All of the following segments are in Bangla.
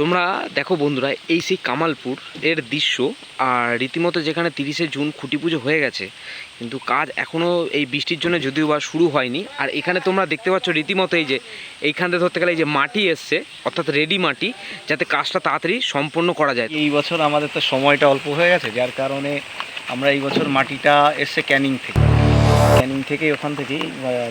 তোমরা দেখো বন্ধুরা, এই সেই কামালপুর এর দৃশ্য, আর রীতিমতো যেখানে তিরিশে জুন খুঁটি পুজো হয়ে গেছে, কিন্তু কাজ এখনও এই বৃষ্টির জন্য যদিও বা শুরু হয়নি। আর এখানে তোমরা দেখতে পাচ্ছ রীতিমতো এই যে এইখানে ধরতে গেলে এই যে মাটি এসছে, অর্থাৎ রেডি মাটি, যাতে কাজটা তাড়াতাড়ি সম্পন্ন করা যায়। এই বছর আমাদের তো সময়টা অল্প হয়ে গেছে, যার কারণে আমরা এই বছর মাটিটা এসছে ক্যানিং থেকে। ক্যানিং থেকে ওখান থেকেই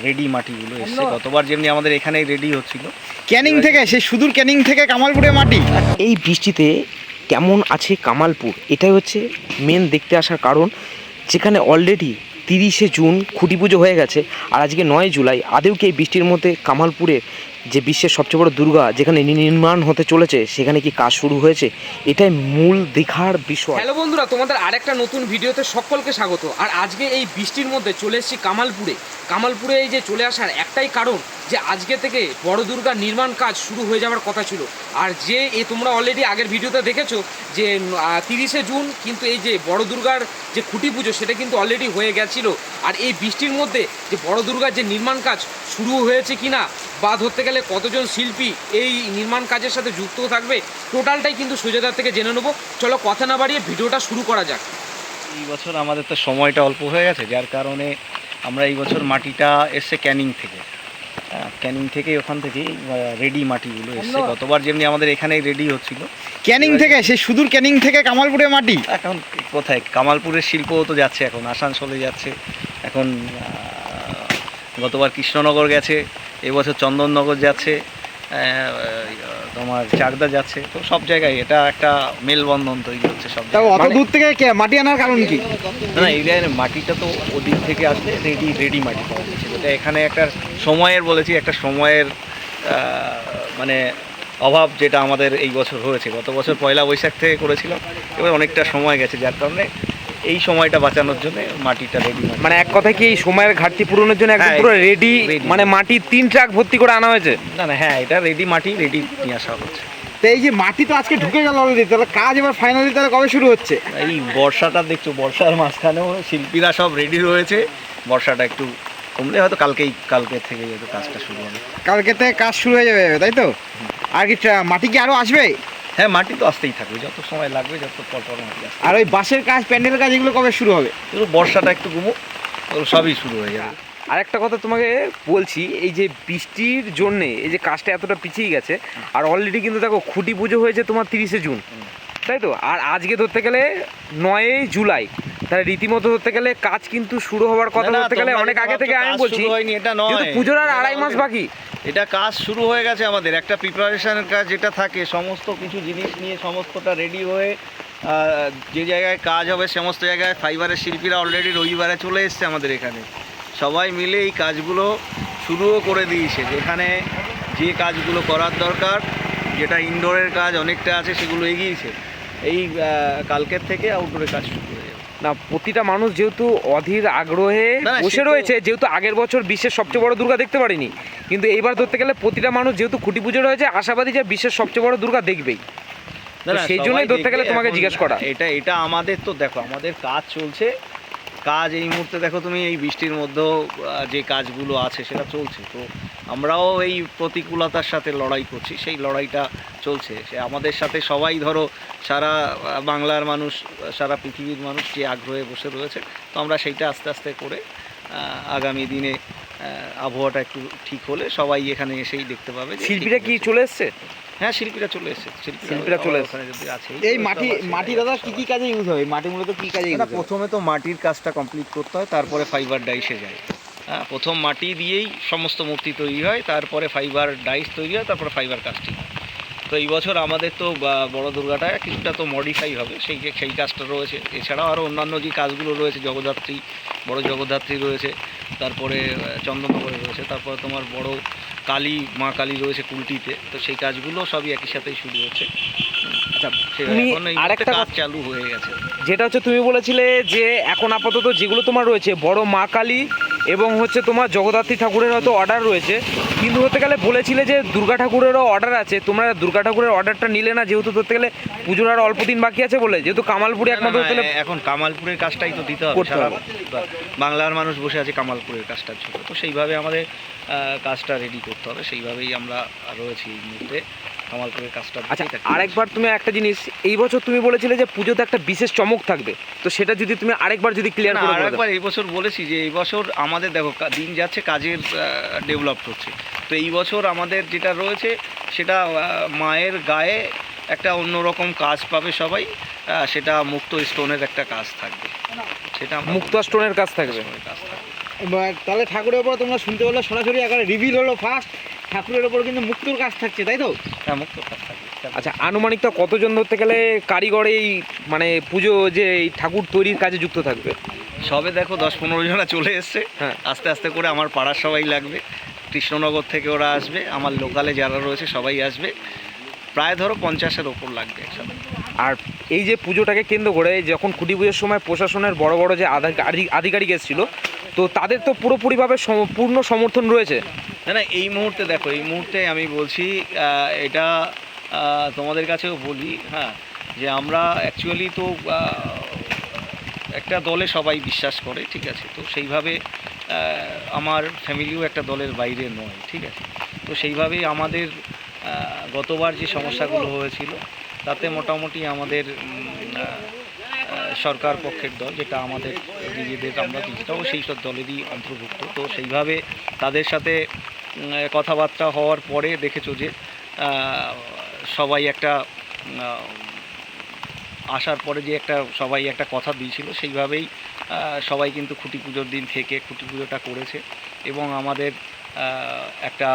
রেডি মাটিগুলো এসছে। গতবার যেমনি আমাদের এখানে রেডি হচ্ছিল। ক্যানিং থেকে সে সুদূর ক্যানিং থেকে কামালপুরে মাটি। এই বৃষ্টিতে কেমন আছে কামালপুর? এটাই হচ্ছে মেন দেখতে আসার কারণ। যেখানে অলরেডি তিরিশে জুন খুঁটি পুজো হয়ে গেছে আর আজকে নয় জুলাই। আদেও কি এই বৃষ্টির মধ্যে কামালপুরে যে বিশ্বের সবচেয়ে বড় দুর্গা যেখানে নির্মাণ হতে চলেছে, সেখানে কি কাজ শুরু হয়েছে? এটাই মূল দেখার বিষয়। হ্যালো বন্ধুরা, তোমাদের আরেকটা নতুন ভিডিওতে সকলকে স্বাগত। আর আজকে এই বৃষ্টির মধ্যে চলে এসেছি কামালপুরে। কামালপুরে এই যে চলে আসার একটাই কারণ যে আজকে থেকে বড় দুর্গার নির্মাণ কাজ শুরু হয়ে যাওয়ার কথা ছিল। আর যে এ তোমরা অলরেডি আগের ভিডিওতে দেখেছ যে তিরিশে জুন কিন্তু এই যে বড় দুর্গার যে খুঁটি পুজো, সেটা কিন্তু অলরেডি হয়ে গেছিল। আর এই বৃষ্টির মধ্যে যে বড় দুর্গার যে নির্মাণ কাজ শুরু হয়েছে কিনা বা ধরতে গেলে কতজন শিল্পী এই নির্মাণ কাজের সাথে যুক্ত থাকবে টোটালটাই কিন্তু সুজেদার থেকে জেনে নেব। চলো কথা না বাড়িয়ে ভিডিওটা শুরু করা যাক। এই বছর আমাদের তো সময়টা অল্প হয়ে গেছে যার কারণে আমরা এই বছর মাটিটা এসছে ক্যানিং থেকে। হ্যাঁ, ক্যানিং থেকে ওখান থেকেই রেডি মাটিগুলো এসছে। গতবার যেমনি আমাদের এখানেই রেডি হচ্ছিল। ক্যানিং থেকে? সেই সুদূর ক্যানিং থেকে কামালপুরে মাটি? এখন কোথায়? কামালপুরের শিল্পও তো যাচ্ছে এখন আসানসোলে যাচ্ছে। এখন গতবার কৃষ্ণনগর গেছে এবছর চন্দননগর যাচ্ছে তোমার চাকদা যাচ্ছে তো সব জায়গায় এটা একটা মেলবন্ধন তৈরি হচ্ছে সব জায়গায়। অত দূর থেকে কে- মাটি আনার কারণ কি? না জায়গায় মাটিটা তো ওদিক থেকে আসলে রেডি রেডি মাটি পাওয়া যাচ্ছে। যেটা এখানে একটা সময়ের বলেছি একটা সময়ের মানে অভাব যেটা আমাদের এই বছর হয়েছে। গত বছর পয়লা বৈশাখ থেকে করেছিলাম এবার অনেকটা সময় গেছে যার কারণে এই সময়টা বাঁচানোর জন্য মাটিটা রেডি মানে এক কথা কি এই সময়ের ঘাটতি পূরণের জন্য একদম হ্যাঁ, পুরো রেডি মানে মাটি তিন ট্রাক ভর্তি করে আনা হয়েছে? না না হ্যাঁ এটা রেডি মাটি রেডি নিয়ে আসা হচ্ছে। তো এই যে মাটি তো আজকে ঢুকে গেল অলরেডি তাহলে কাজ এবার ফাইনালি তাহলে কবে শুরু হচ্ছে? এই বর্ষাটা দেখছ বর্ষার মাঝখানেও শিল্পীরা সব রেডি রয়েছে। বর্ষাটা একটু কমলে হয়তো কালকেই কালকে থেকে হয়তো কাজটা শুরু হবে। কালকে থেকে কাজ শুরু হয়ে যাবে তাই তো? আর কি মাটি কি আরও আসবে? হ্যাঁ মাটি তো আসতেই থাকবে যত সময় লাগবে যত পর পর মাটি আসবে। আর ওই বাঁশের কাজ প্যান্ডেলের কাজ এগুলো কবে শুরু হবে? কিন্তু বর্ষাটা একটু ঘুমো সবই শুরু হয়ে যাবে। আরেকটা কথা তোমাকে বলছি এই যে বৃষ্টির জন্য এই যে কাজটা এতটা পিছিয়ে গেছে আর অলরেডি কিন্তু দেখো খুঁটি পুজো হয়েছে তোমার তিরিশে জুন তাই তো? আর আজকে ধরতে গেলে নয়ই জুলাই তাহলে রীতিমতো ধরতে গেলে কাজ কিন্তু শুরু হওয়ার কথা ধরতে গেলে অনেক আগে থেকে আমি বলছি পুজোর আর আড়াই মাস বাকি। এটা কাজ শুরু হয়ে গেছে আমাদের। একটা প্রিপারেশনের কাজ যেটা থাকে সমস্ত কিছু জিনিস নিয়ে সমস্তটা রেডি হয়ে যে জায়গায় কাজ হবে সমস্ত জায়গায় ফাইবারের শিল্পীরা অলরেডি রবিবারে চলে এসছে আমাদের এখানে। সবাই মিলে এই কাজগুলো শুরুও করে দিয়েছে। যেখানে যে কাজগুলো করার দরকার যেটা ইনডোরের কাজ অনেকটা আছে সেগুলো এগিয়েছে। এই কালকের থেকে আউটডোরের কাজ শুরু হয়ে যাবে। না প্রতিটা মানুষ যেহেতু অধীর আগ্রহে বসে রয়েছে যেহেতু আগের বছর বিশ্বের সবচেয়ে বড় দুর্গা দেখতে পারিনি। কিন্তু এইবার ধরতে গেলে প্রতিটা মানুষ যেহেতু খুঁটি পুজো রয়েছে আশাবাদী যে বিশ্বের সবচেয়ে বড় দুর্গা দেখবেই। সেই জন্যই ধরতে গেলে তোমাকে জিজ্ঞেস করা। এটা এটা আমাদের তো দেখো আমাদের কাজ চলছে। কাজ এই মুহূর্তে দেখো তুমি এই বৃষ্টির মধ্যেও যে কাজগুলো আছে সেটা চলছে। তো আমরাও এই প্রতিকূলতার সাথে লড়াই করছি সেই লড়াইটা চলছে। সে আমাদের সাথে সবাই ধরো সারা বাংলার মানুষ সারা পৃথিবীর মানুষ যে আগ্রহে বসে রয়েছে তো আমরা সেইটা আস্তে আস্তে করে আগামী দিনে আবহাওয়াটা একটু ঠিক হলে সবাই এখানে এসেই দেখতে পাবে শিল্পীরা কি চলে এসছে? হ্যাঁ শিল্পীরা চলে এসেছে। শিল্পীরা চলে এসেছে। যদি আছে এই মাটি মাটি দাদা কি কি কাজে ইউজ হয়? মাটি মূলত কি কাজে ইউজ প্রথমে তো মাটির কাজটা কমপ্লিট করতে হয় তারপরে ফাইবার ডাইসে যায়। হ্যাঁ প্রথম মাটি দিয়েই সমস্ত মূর্তি তৈরি হয় তারপরে ফাইবার ডাইস তৈরি হয় তারপরে ফাইবার কাস্টিং হয়। তো এই বছর আমাদের তো বড় দুর্গাটা কিছুটা তো মডিফাই হবে। সেই সেই কাজটা রয়েছে। এছাড়াও আরও অন্যান্য যে কাজগুলো রয়েছে জগদ্ধাত্রী বড় জগদ্ধাত্রী রয়েছে তারপরে চন্দননগরে রয়েছে তারপরে তোমার বড় কালী মা কালী রয়েছে কুলটিতে। তো সেই কাজগুলো সবই একই সাথেই শুরু হচ্ছে। আচ্ছা আরেকটা কাজ চালু হয়ে গেছে। যেটা হচ্ছে তুমি বলেছিলে যে এখন আপাতত যেগুলো তোমার রয়েছে বড় মা কালী এবং হচ্ছে তোমার জগদ্ধাত্রী ঠাকুরের হয়তো অর্ডার রয়েছে। কিন্তু হতে গেলে বলেছিলে যে দুর্গা ঠাকুরেরও অর্ডার আছে। তোমরা দুর্গা ঠাকুরের অর্ডারটা নিলে না যেহেতু ধরতে গেলে পুজোর আর অল্প দিন বাকি আছে বলে। যেহেতু কামালপুরে একমাত্র গেলে এখন কামালপুরের কাজটাই তো দিতে হবে সারা বাংলার মানুষ বসে আছে কামালপুরের কাজটার জন্য তো সেইভাবে আমাদের কাজটা রেডি করতে হবে। সেইভাবেই আমরা রয়েছি এই মুহূর্তে। কামালপুরের কাজটা আচ্ছা আরেকবার তুমি একটা জিনিস এই বছর তুমি বলেছিলে যে পুজোতে একটা বিশেষ চমক থাকবে। তো সেটা যদি তুমি আরেকবার যদি ক্লিয়ার না করে আরেকবার এই বছর বলেছি যে এই বছর আমাদের দেখো কা- দিন যাচ্ছে কাজের ডেভেলপ হচ্ছে। তো এই বছর আমাদের যেটা রয়েছে সেটা মায়ের গায়ে একটা অন্যরকম কাজ পাবে সবাই সেটা মুক্ত স্টোনের একটা কাজ থাকবে। সেটা মুক্ত স্টোনের কাজ থাকবে। কাজ থাকবে। এবার তাহলে ঠাকুরের উপর তোমরা শুনতে পেলে সরাসরি একবার রিভিল হলো ফার্স্ট ঠাকুরের ওপর কিন্তু মুক্তর কাজ থাকছে তাই তো? হ্যাঁ মুক্ত কাজ থাকবে আচ্ছা আনুমানিক তো কতজন ধরতে গেলে কারিগর এই মানে পুজো যে এই ঠাকুর তৈরির কাজে যুক্ত থাকবে? সবে দেখো দশ পনেরো জনা চলে এসছে। হ্যাঁ। আস্তে আস্তে করে আমার পাড়ার সবাই লাগবে। কৃষ্ণনগর থেকে ওরা আসবে আমার লোকালে যারা রয়েছে সবাই আসবে। প্রায় ধরো পঞ্চাশের ওপর লাগবে একসাথে। আর এই যে পুজোটাকে কেন্দ্র করে যখন খুঁটি পুজোর সময় প্রশাসনের বড় বড় যে আধা- আধিকারিক এসেছিল তো তাদের তো পুরোপুরিভাবে পূর্ণ সমর্থন রয়েছে? না না, এই মুহূর্তে দেখো, এই মুহূর্তে আমি বলছি এটা তোমাদের কাছেও বলি হ্যাঁ যে আমরা অ্যাকচুয়ালি তো একটা দলে সবাই বিশ্বাস করে, ঠিক আছে? তো সেইভাবে আমার ফ্যামিলিও একটা দলের বাইরে নয়, ঠিক আছে? তো সেইভাবেই আমাদের গতবার যে সমস্যাগুলো হয়েছিল, তাতে মোটামুটি আমাদের সরকার পক্ষের দল, যেটা আমাদের নিজেদের আমরা নিজেরাও সেই সব দলেরই অন্তর্ভুক্ত, তো সেইভাবে তাদের সাথে কথাবার্তা হওয়ার পরে দেখেছ যে সবাই একটা আসার পরে যে একটা সবাই একটা কথা দিয়েছিল, সেইভাবেই সবাই কিন্তু খুঁটি পুজোর দিন থেকে খুঁটি পুজোটা করেছে এবং আমাদের একটা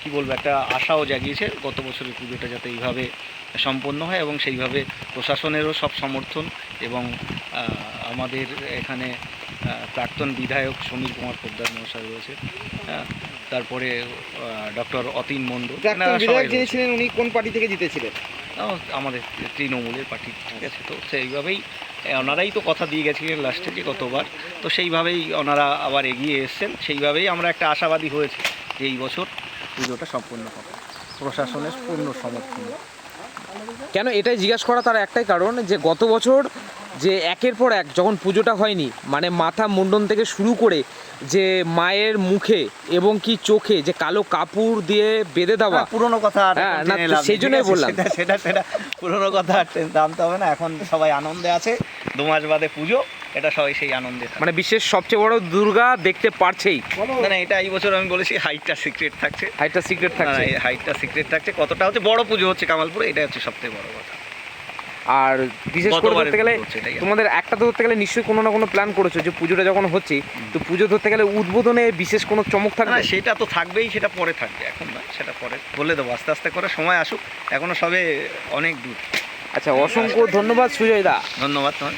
কি বলব, একটা আশাও জাগিয়েছে গত বছরের পুজোটা যাতে এইভাবে সম্পন্ন হয় এবং সেইভাবে প্রশাসনেরও সব সমর্থন এবং আমাদের এখানে প্রাক্তন বিধায়ক সমীর কুমার পোদ্দার মহাশয় রয়েছে তারপরে ডক্টর অতীন যিনি ছিলেন উনি কোন পার্টি থেকে জিতেছিলেন? আমাদের তৃণমূলের পার্টি ঠিক আছে তো সেইভাবেই ওনারাই তো কথা দিয়ে গেছিলেন লাস্টে যে গতবার তো সেইভাবেই ওনারা আবার এগিয়ে এসছেন। সেইভাবেই আমরা একটা আশাবাদী হয়েছি যে এই বছর পুজোটা সম্পূর্ণ হবে। প্রশাসনের পূর্ণ সমর্থন। কেন এটাই জিজ্ঞাসা করা তার একটাই কারণ যে গত বছর যে একের পর এক যখন পুজোটা হয়নি মানে মাথা মুন্ডন থেকে শুরু করে যে মায়ের মুখে এবং কি চোখে যে কালো কাপড় দিয়ে বেঁধে দেওয়া। পুরনো কথা হ্যাঁ, সেই জন্যই বললাম। সেটা সেটা পুরনো কথা আর টেন- জানতে হবে না এখন সবাই আনন্দে আছে দু মাস বাদে পুজো। এটা সবাই সেই আনন্দে থাকে। মানে বিশ্বের সবচেয়ে বড় দুর্গা দেখতে পারছেই। না না এটা এই বছর আমি বলেছি হাইটটা সিক্রেট থাকছে। হাইটটা সিক্রেট থাকছে না, এই হাইটটা সিক্রেট থাকছে। কতটা হচ্ছে? বড় পুজো হচ্ছে কামালপুরে এটা হচ্ছে সবথেকে বড় কথা। আর বিশেষ করে ধরতে গেলে। তোমাদের একটা তো ধরতে গেলে নিশ্চয়ই কোনো না কোনো প্ল্যান করেছ যে পুজোটা যখন হচ্ছে তো পুজো ধরতে গেলে উদ্বোধনে বিশেষ কোনো চমক না থাকবে? সেটা তো থাকবেই সেটা পরে থাকবে। এখন না সেটা পরে বলে দেবো আস্তে আস্তে করে সময় আসুক। এখনও সবে অনেক দূর। আচ্ছা অসংখ্য ধন্যবাদ সুজয় দা। ধন্যবাদ তোমার